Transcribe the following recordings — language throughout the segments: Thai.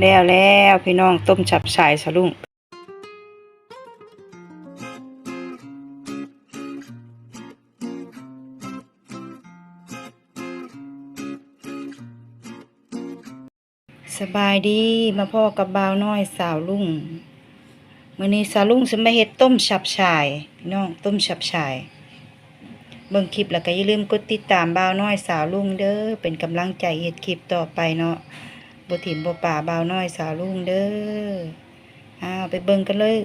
แล้วแล้วพี่น้องต้มฉับฉายสะลุงสบายดีมาพ่อกับบ่าวน้อยสาวลุงมื้อนี้สาวลุงสิมาเฮ็ดต้มฉับฉายพี่น้องต้มฉับฉายเบิ่งคลิปแล้วก็อย่าลืมกดติดตามบ่าวน้อยสาวลุงเด้อเป็นกำลังใจเฮ็ดคลิปต่อไปเนาะ บถิ่มบป่าบาวน้อยสาวลุงเด้ออ้าวไปเบิ่งกันเลย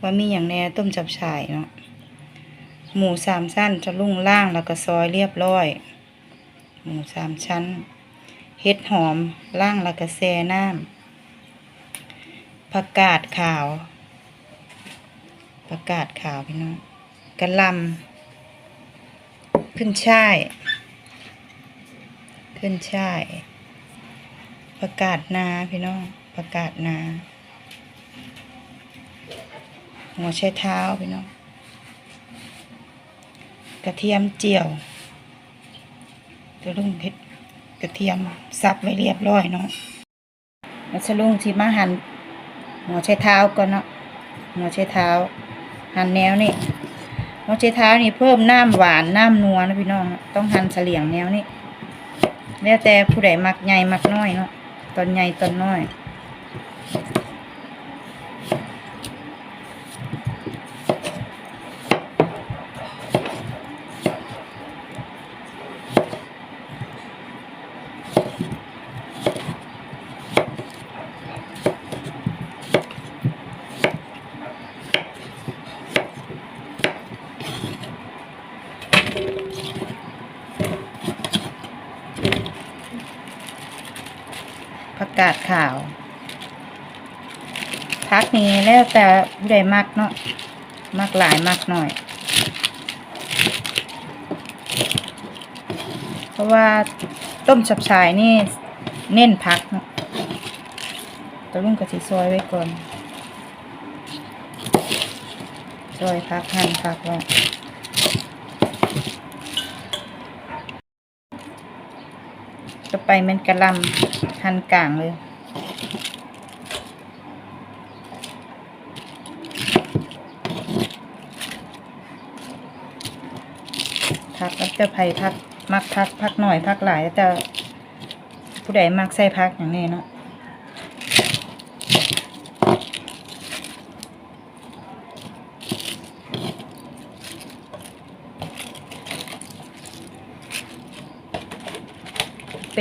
ว่ามีหยังแน่ต้มจับฉ่ายเนาะหมูสามชั้นจะลุงล่างแล้วก็ซอยเรียบร้อย หมูสามชั้นเฮ็ดหอมล่างแล้วก็แซ่น้ำผักกาดขาวผักกาดขาวพี่น้องกระลำขึ้นช่าย ขึ้นช่าย ประกาศนาพี่น้องประกาศนาหัวใช้เท้าพี่น้องกระเทียมเจียวจะลุงเผ็ดกระเทียมสับไว้เรียบร้อยเนาะแล้วจะลุงที่มาหั่นหัวใช้เท้าก่อนเนาะหัวใช้เท้า หั่นแนวนี่หัวใจเท้านี่เพิ่มน้ำหวานน้ำนัวนะพี่น้องต้องหั่นเสลี่ยงแนวนี้แล้วแต่ผู้ใดมักใหญ่มักน้อยเนาะ ตอนใหญ่ตอนน้อย ผักกาดขาวพักนี้แล้วแต่ผู้ใดมักเนาะมักหลายมักหน่อย เพราะว่าต้มฉับฉายนี่เน้นพักเนาะตะลุงกะทิซอยไว้ก่อนซอยพักหั่นพักไว้ต่อ ไปมันกระลำหันกลางเลย พักแล้วจะไผ่พัก มักพัก พักหน่อยพักหลายแล้วจะผู้ใดมักใส่พักอย่างนี้เนาะ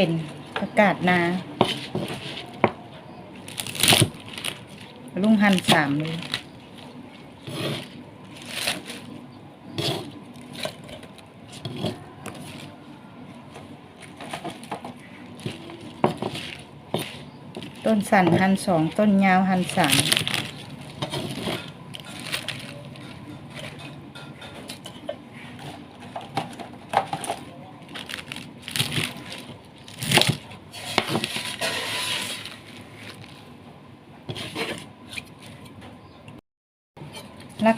เป็นอากาศนาลุงหั่นสามเลยต้นสันหั่นสองต้นยาวหั่นสาม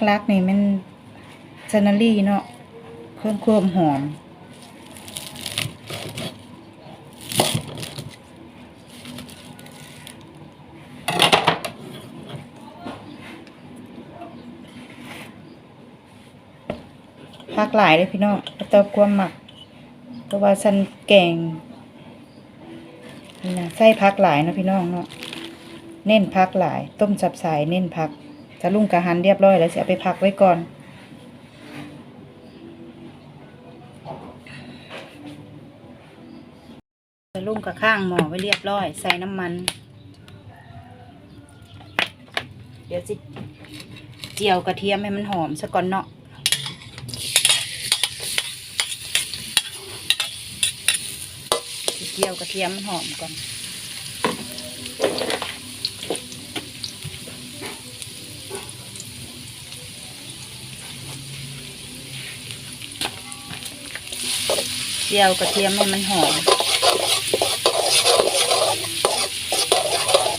ลักๆนี่มันเซนารี่เนาะเพิ่มควมหอม พักหลายเลยพี่น้องเอาเติมความหมักเพราะว่าสันแกงนี่นะใส่พักหลายเนาะพี่น้องเนาะเน้นพักหลาย ต้มสับสายเน้นพัก จะลุงกะหันเรียบร้อยแล้วจะเอาไปพักไว้ก่อนจะลุงกะข้างหม้อไว้เรียบร้อย ใส่น้ำมัน เดี๋ยวสิเจียวกระเทียมให้มันหอมซะก่อนเนาะเจียวกระเทียมหอมก่อน เจียวกระเทียมให้มันหอม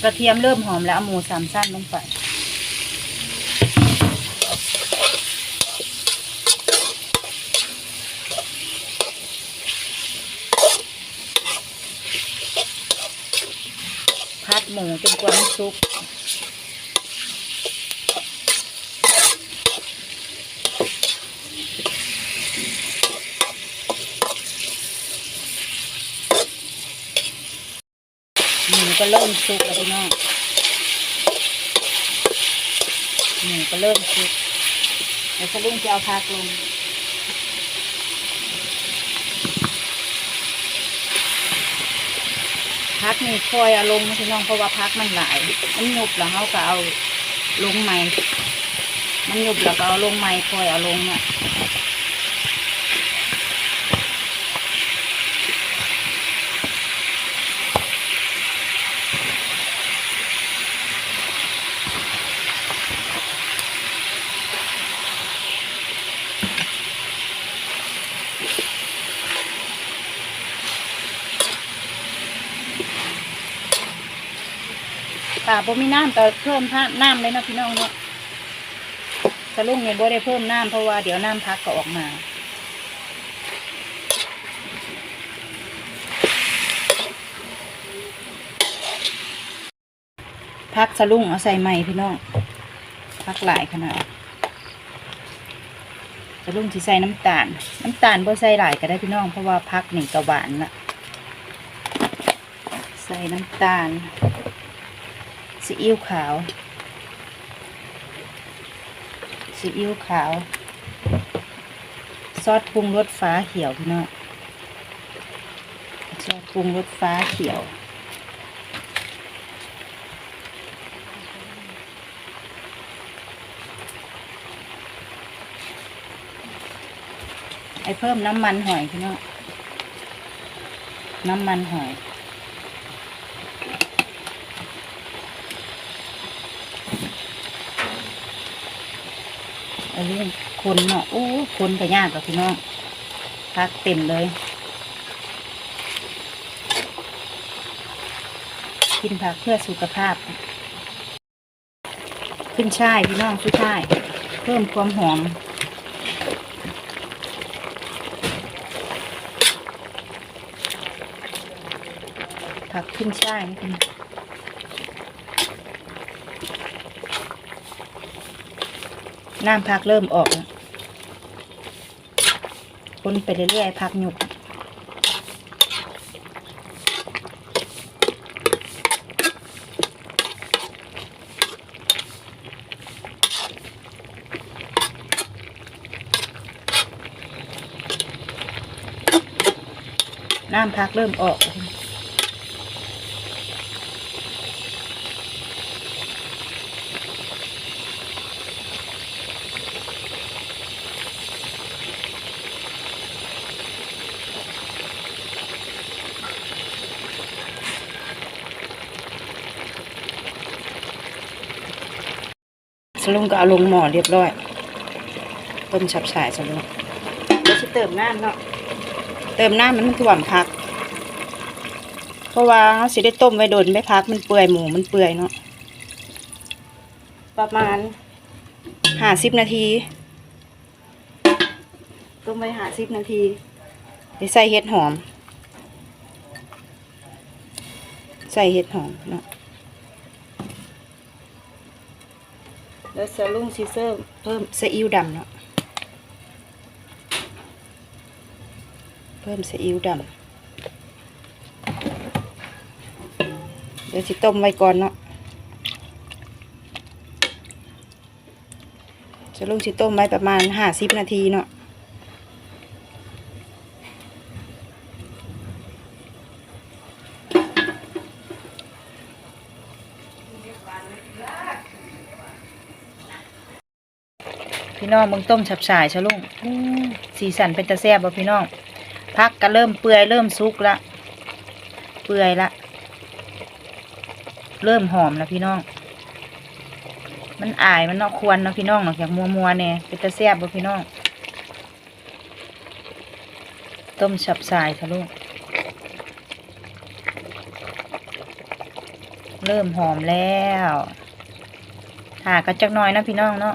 กระเทียมเริ่มหอมแล้วเอาหมูสามสั้นลงไปพัดหมูจนกว่ามันสุกหมู ก็เริ่มสุกแล้วพี่น้องหมูก็เริ่มสุกเดี๋ยวสลุงจะเอาพักลงพักนี่คอยเอาลงพี่น้องเพราะว่าพักมันหลายมันหยุบแล้วเขาก็เอาลงใหม่ มันหยุบแล้วก็เอาลงใหม่คอยเอาลงอะ ค่ะบ่มีน้ำแต่เพิ่มผ้าน้ำเลยนะพี่น้องเนาะสลุงเนี่ยบ่ได้เพิ่มน้ำเพราะว่าเดี๋ยวน้ำพักก็ออกมาพักสลุงเอาใส่ใหม่พี่น้องพักหลายขนาดสลุงที่ใส่น้ำตาล น้ำตาลบ่ใส่หลายก็ได้พี่น้องเพราะว่าพักนี่ก็หวานละใส่น้ำตาล ซีอิ๊วขาวซีอิ๊วขาว ซอสปรุงรสฟ้าเขียวพี่น้องซอสปรุงรสฟ้าเขียวไอเพิ่มน้ำมันหอยพี่น้องน้ำมันหอย อันนี้คนเนาะโอ้คนก็ยากกับพี่น้องพักเต็มเลย กินผักเพื่อสุขภาพ ขึ้นช่ายพี่น้องขึ้นช่าย เพิ่มความหอมผักขึ้นช่ายนี่คุณ น้ำผักเริ่มออกแล้วคนไปเรื่อยๆผักหยุกน้ำผักเริ่มออก สลุงก็เอาลงหม้อเรียบร้อย ต้มฉับฉายสลุงเดี๋ยวจะเติมน้ำเนาะ เติมน้ำมันถ่วมพัก เพราะว่าเขาสิได้ต้มไว้โดนไม่พักมันเปื่อยหมูมันเปื่อยเนาะ ประมาณห้าสิบนาที ต้มไว้ห้าสิบนาทีเดี๋ยวใส่เห็ดหอม ใส่เห็ดหอมเนาะ แล้วสลุ่งซีเซอร์เพิ่มซีอิ๊วดำเนาะเพิ่มซีอิ๊วดำเดี๋ยวสิต้มไว้ก่อนเนาะสลุงสิต้มไว้ประมาณห้าสิบนาทีเนาะ พี่น้องมึงต้มฉับฉายชะลุงสีสันเป็นตะแซ่บบ่พี่น้องพักก็เริ่มเปื่อยเริ่มสุกละ เปื่อยละ เริ่มหอมแล้วพี่น้อง มันอายมันนอกควรนะพี่น้องเนาะอยากมัวมัวๆแน่เป็นตะแซ่บบ่พี่น้อง ต้มฉับฉายชะลุงเริ่มหอมแล้วถ่ากันจักหน่อยนะพี่น้องเนาะ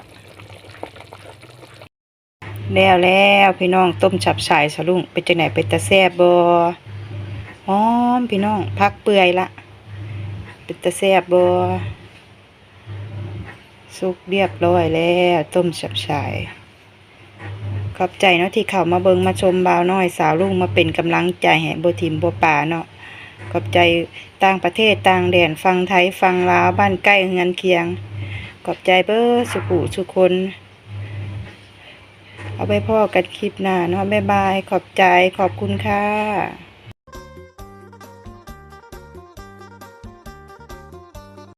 แล้วแล้วพี่น้องต้มฉับฉายสลุงเป็นจังไหนเป็นตาแซบบ่หอมพี่น้องพักเปื่อยละเป็นตะแซบบ่สุกเรียบร้อยแล้วต้มฉับฉายขอบใจเนาะที่เข้ามาเบิงมาชมบ่าวน้อยสาวลุงมาเป็นกำลังใจให้บ่ทิมบ่ป่าเนาะขอบใจต่างประเทศต่างแดนฟังไทยฟังลาวบ้านใกล้เฮือนเคียง ขอบใจเบ้อสุขุสุคน เอาไปพ่อกัดคลิปหน้าเนาะบ๊ายบาย ขอบใจขอบคุณค่ะ